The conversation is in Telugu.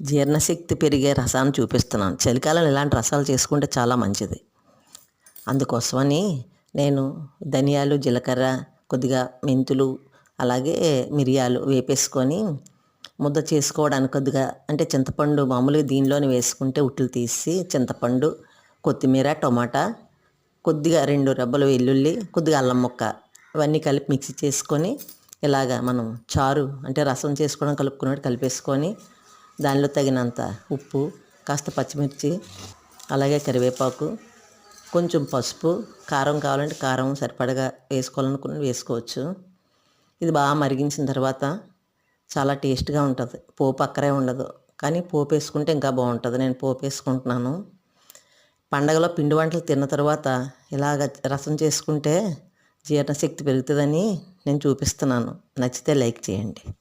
జీర్ణశక్తి పెరిగే రసాన్ని చూపిస్తున్నాను. చలికాలం ఇలాంటి రసాలు చేసుకుంటే చాలా మంచిది. అందుకోసమని నేను ధనియాలు జీలకర్ర కొద్దిగా మెంతులు అలాగే మిరియాలు వేపేసుకొని ముద్ద చేసుకోవడానికి కొద్దిగా అంటే చింతపండు మామూలుగా దీనిలోనే వేసుకుంటే ఉట్లు తీసి చింతపండు కొత్తిమీర టొమాటా కొద్దిగా రెండు రెబ్బలు వెల్లుల్లి కొద్దిగా అల్లం ముక్క ఇవన్నీ కలిపి మిక్సీ చేసుకొని ఇలాగ మనం చారు అంటే రసం చేసుకోవడం కలుపుకున్నట్టు కలిపేసుకొని దానిలో తగినంత ఉప్పు కాస్త పచ్చిమిర్చి అలాగే కరివేపాకు కొంచెం పసుపు కారం కావాలంటే కారం సరిపడగా వేసుకోవాలనుకుని వేసుకోవచ్చు. ఇది బాగా మరిగించిన తర్వాత చాలా టేస్ట్గా ఉంటుంది. పోపు అక్కరే ఉండదు. కానీ పోపు వేసుకుంటే ఇంకా బాగుంటుంది. నేను పోపు వేసుకుంటున్నాను. పండగలో పిండి వంటలు తిన్న తర్వాత ఇలాగ రసం చేసుకుంటే జీర్ణశక్తి పెరుగుతుందని నేను చూపిస్తున్నాను. నచ్చితే లైక్ చేయండి.